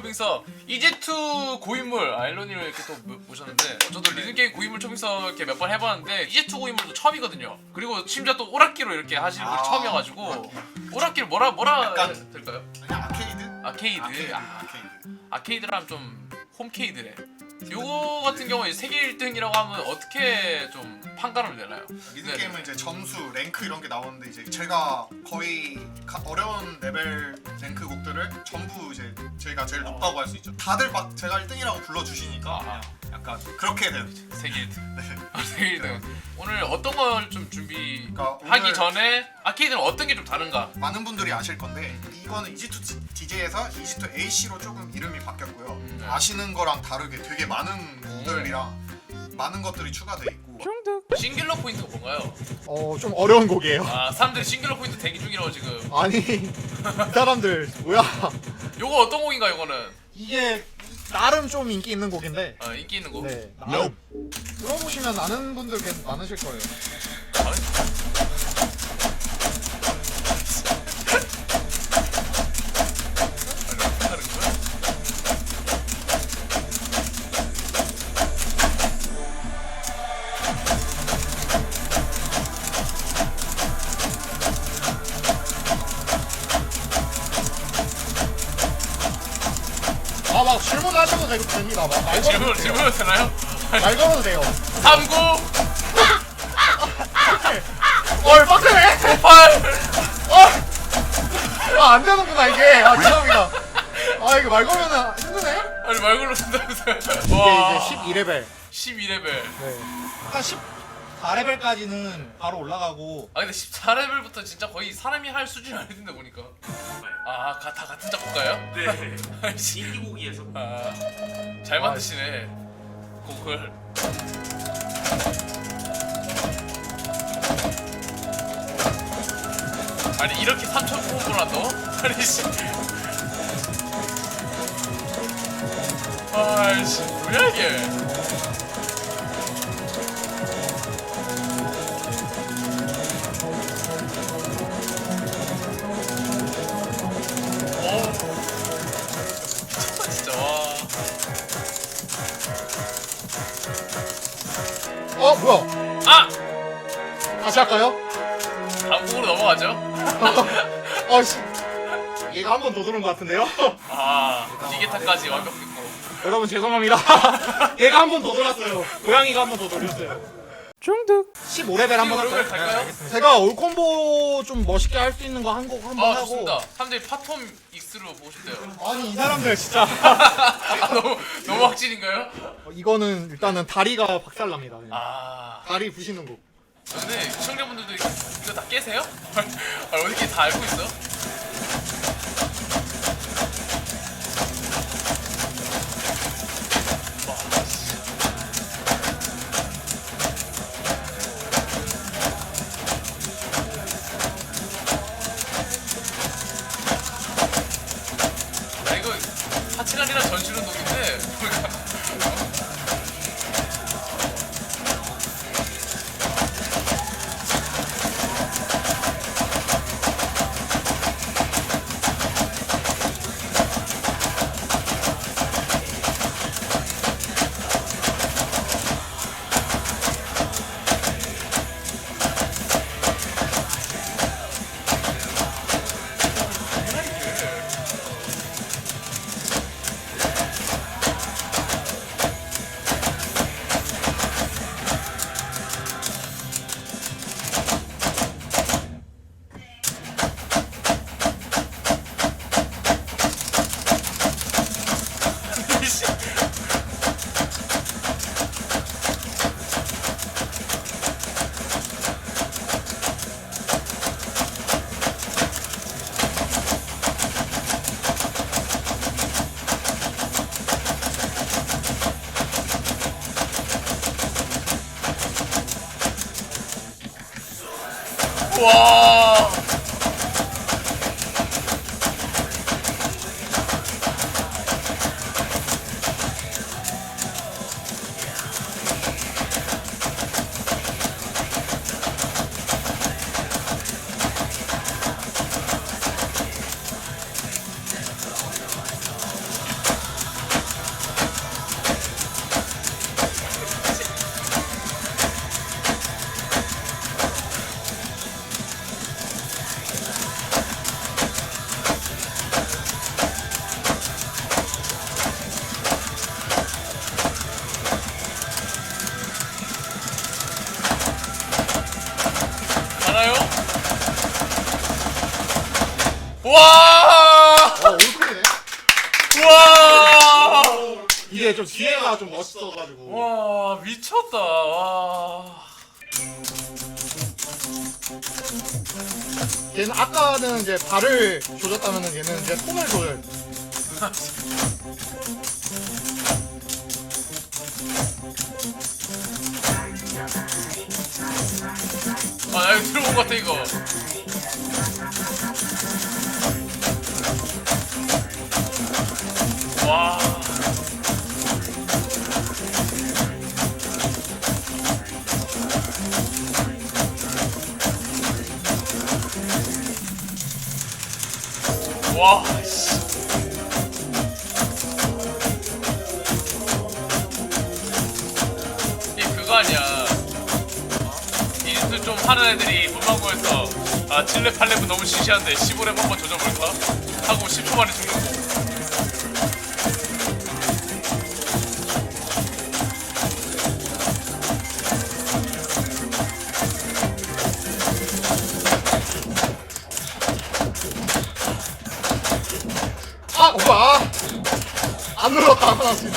초빙서 EG2 고인물 아일론이를 이렇게 또 모- 모셨는데 저도 리듬 게임 고인물 초빙서 이렇게 몇 번 해봤는데 EG2 고인물도 처음이거든요 그리고 심지어 또 오락기로 이렇게 하시는 분이 아, 처음이어가지고 오락기를 뭐라 뭐라 약간- 해야 될까요? 그냥 아케이드? 아케이드 아케이드. 아, 아케이드. 아케이드랑 좀 홈케이드래 요거 같은 경우에 세계 1등이라고 하면 어떻게 좀 판가름을 내나요? 미드 네. 게임은 이제 점수, 랭크 이런 게 나오는데 이제 제가 거의 가- 어려운 레벨 랭크 곡들을 제 제가 제일 높다고 할 수 있죠. 다들 막 제가 1등이라고 불러주시니까. 그냥 약간 그렇게. 이제. 세계 1등 네. 아, 세계 1등 오늘 어떤 걸 좀 준비하기 그러니까 오늘 전에 아케이드는 어떤 게 좀 다른가? 많은 분들이 아실 건데 이거는 EG2 DJ에서 EG2 AC로 조금 이름이 바뀌었고요. 음, 네. 아시는 거랑 다르게 되게 많은 곡들이랑 많은 것들이 추가돼 있고 싱글러 포인트가 뭔가요? 어 좀 어려운 곡이에요. 아 사람들이 싱글러 포인트 대기 중이라고 지금 아니 이 사람들 뭐야? 요거 어떤 곡인가 요거는? 이게 나름 좀 인기 있는 곡인데. 아, 인기 있는 곡? 네. 나름. 들어보시면 아는 분들 계속 많으실 거예요. 아, 아막 질문하셔도 되고 됩니다. 막말 질문 걸어도 돼요. 질문 되나요? 말 걸어도 돼요. 39헐 빡세네. 8 아안 되는구나 이게. 아 죄송합니다. 아 이거 말 걸면은 힘드네. 아니 말 걸로 쓴다면서요? 이게 와 이제 12레벨. 12레벨 네. 한 14레벨까지는 바로 올라가고 아 근데 14레벨부터 진짜 거의 사람이 할 수준이 아닌데 보니까 아 가, 다 같은 작곡가요? 네. 아이씨. 인기곡이에서 아, 잘 만드시네 곡을 아니 이렇게 3천 호흡을 한다고? 아니 씨 아이씨 뭐야 이게 다시 할까요? 다음 곡으로 넘어가죠 어씨 얘가 한 번더 들은 것 같은데요? 아 디게타까지 완벽했고 여러분 죄송합니다. 얘가 한 번 더 돌았어요. 고양이가 한 번 더 돌렸어요. 중득. 15레벨 한번 오늘 할까요? 갈까요? 제가 올콤보 좀 멋있게 할 수 있는 거 한 곡 한 번 아 하고. 좋습니다 사람들이 파톰 익스로 보고 싶대요 아니 이 사람들 진짜. 아, 너무 너무 확실인가요? 어, 이거는 일단은 다리가 박살납니다. 그냥. 아 다리 부시는 곡. 근데 시청자분들도 이거, 다 깨세요? 아 어떻게 다 알고 있어? 아 이거 사치란이랑 전신 운동인데 좀 뒤에가 좀 멋있어가지고. 와 미쳤다. 와. 얘는 아까는 이제 발을 조졌다면은 얘는 이제 손을 돼. 아, 나 이거 들어본 것 같아 이거. 아 7렙 8렙은 너무 시시한데 15렙 한번 조져볼까? 하고 10초 만에 죽는 거 아 오빠. 안 눌렀다 하나씩.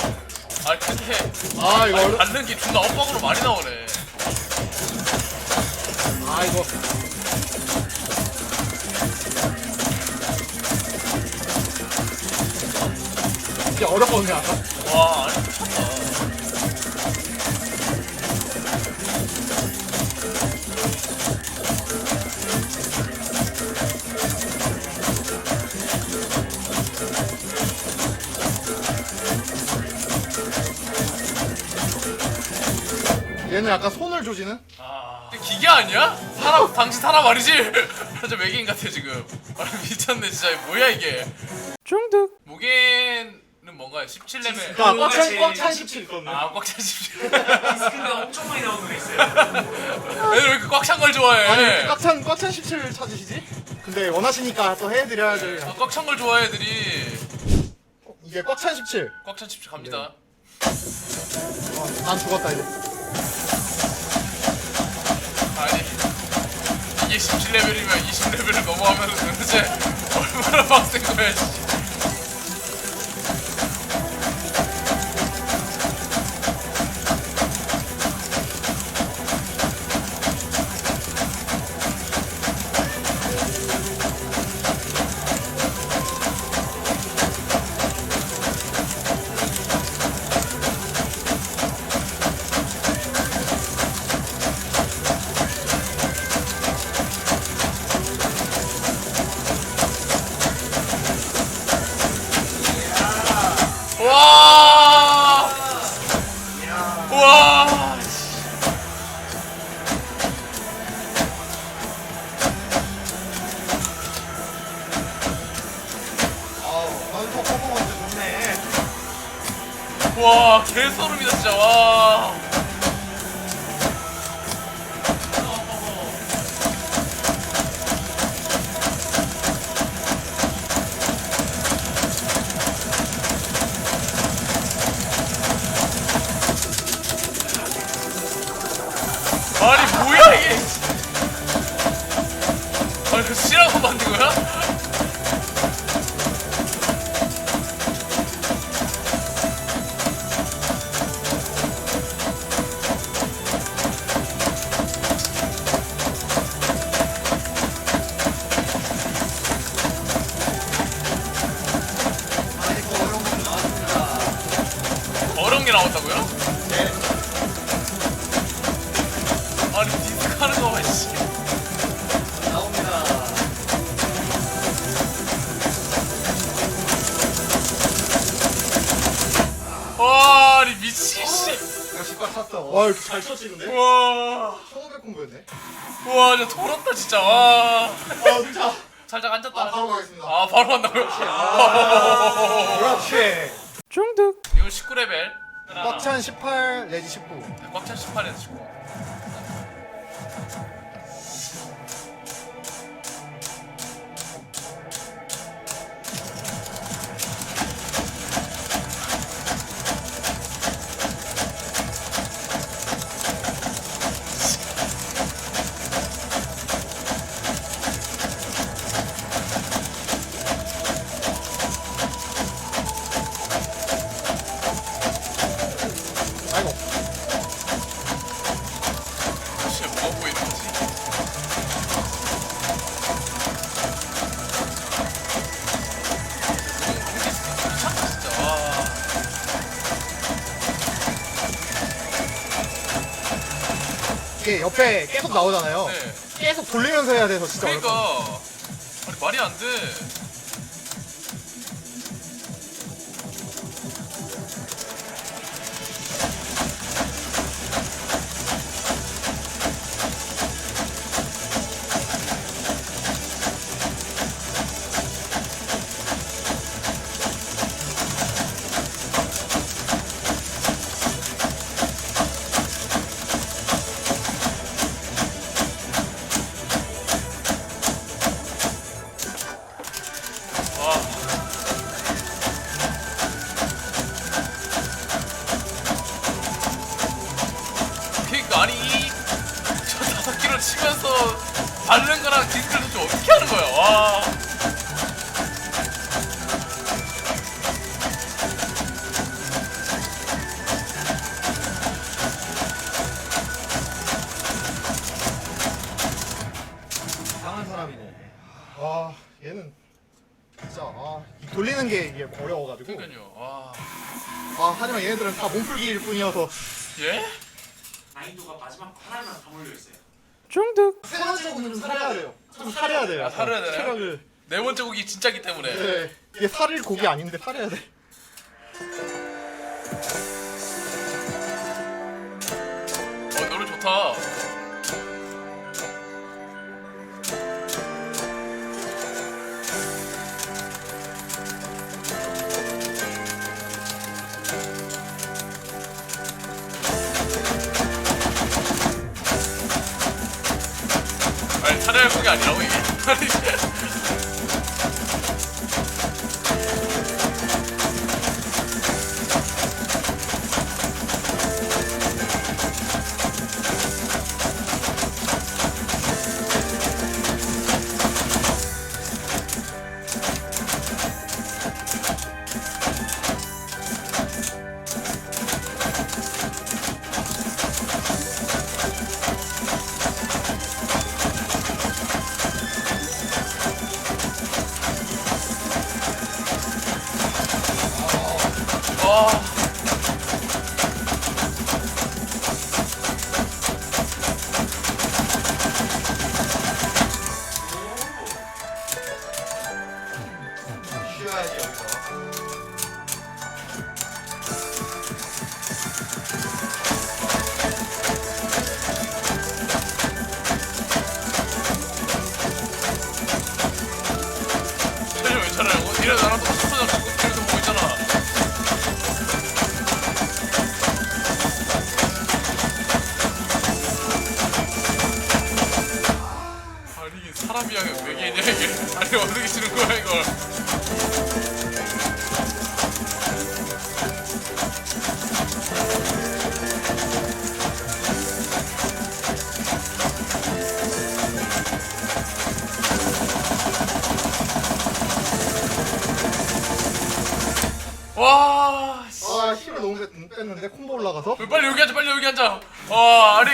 아 근데 아 이거 어려. 받는 게 존나 엇박으로 많이 나오네 이게 어렵거든요 아까. 와 아니 미쳤다 얘는 약간 손을 조지는? 아 기계 아니야? 사람 당신 사람 아니지? 진짜 외계인 같아 지금 아 미쳤네 진짜 뭐야 이게 중득 무게 는 뭔가요? 17레벨 그러니까 꽉 찬 꽉 찬 17 있거든요. 아 꽉찬 17 디스크가 엄청 많이 나오는 거 있어요. 왜 이렇게 꽉 찬 걸 좋아해 아니 꽉찬 꽉찬 17 찾으시지? 근데 원하시니까 또 해드려야죠. 아, 꽉찬 걸 좋아해 애들이 이게 꽉찬 17. 꽉 찬 17 갑니다 어, 난 죽었다 이제. 아니 이게 17레벨이면 20레벨을 넘어가면 도대체 얼마나 빡센 거야 씨. 와! 개소름이다 진짜. 와. 나왔다고요? 네. 아니 디스크 하는 거 봐, 씨. 나옵니다. 와, 아니 미친 씨. 역시 꽉 찼어. 와잘 쳤지는데? 와, 1500 공부였네. 와, 진짜 돌았다 진짜. 와, 아 진짜. 살짝 앉았다. 아 바로 가겠습니다. 아, 바로 한다고요? 그렇지. 중득. 이거 19레벨. 꽉찬 18 내지 19. 꽉찬 18에서 19. 옆에 계속 나오잖아요. 네. 계속 돌리면서 해야 돼서 진짜 그러니까. 아니 말이 안 돼. 와. 진짜 아, 이 돌리는 게 이게 어려워가지고. 그러니까요. 와. 아 하지만 얘네들은 다 몸풀기일 뿐이어서. 예? 난이도가 마지막 하나만 다 몰려 있어요. 세 번째 곡은 살해야 돼요. 좀 살해야 돼요. 아, 살해야 되나요? 체력을. 네 번째 곡이 진짜기 때문에. 네. 이게 살을 곡이 아닌데 살해야 돼. 어 노래 좋다. 곡이 아니라고 이게. 쉬어야지 여기서. 어, 이래 나랑 똑같은 거잖아. 보고 있잖아. 아니 이게 사람이야 외계인이야 이게. 아니 어떻게 치는 거야 이걸.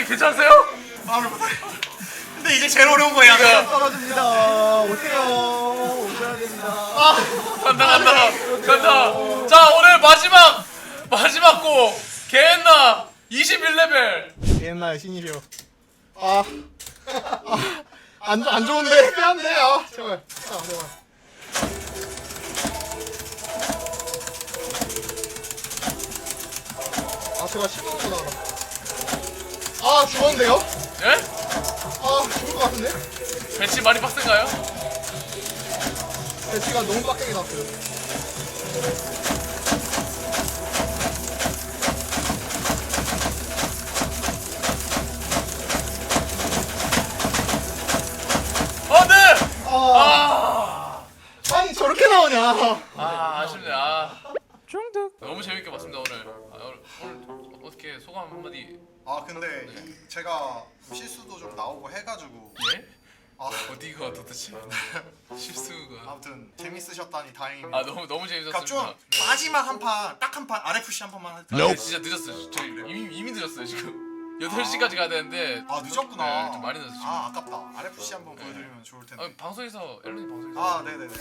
괜찮으세요? 마음을 못해. 근데 이제 제일 어려운 거야. 야, 떨어집니다. 오세요. 오셔야 됩니다. 아. 간다 간다 간다. 자 오늘 마지막 마지막 곡 개엔나 21레벨. 옛날 신이시여. 아. 아. 안, 안 좋은데 빼안 돼. 아, 제발. 아, 제발. 아, 제발 10분 나가라. 아, 죽었는데요? 예? 아, 죽을 것 같은데? 배치 많이 빡센가요? 배치가 너무 빡세게 났어요. 어 네. 아, 아. 아니, 저렇게 나오냐. 아 아쉽네 아 중득 너무 재밌게 봤습니다 오늘 아, 오늘, 오늘 어떻게 소감 한마디 아 근데 이- 제가 실수도 좀 나오고 해가지고 예? 아 어디가 도대체 실수가 아무튼 재밌으셨다니 다행입니다. 아 너무 너무 그러니까 좀 재밌었습니다 네. 마지막 한 판, 딱 한 판, RFC 한 판만 할 때. 아, 네, 진짜 늦었어요 저 이미, 이미 늦었어요 지금 8 시까지 가야 되는데 아 늦었구나. 네, 좀 많이 늦었죠. 아 아깝다. RFC 한번 네. 보여드리면 좋을 텐데. 아, 방송에서 앨런이 방송에서 아 네네네.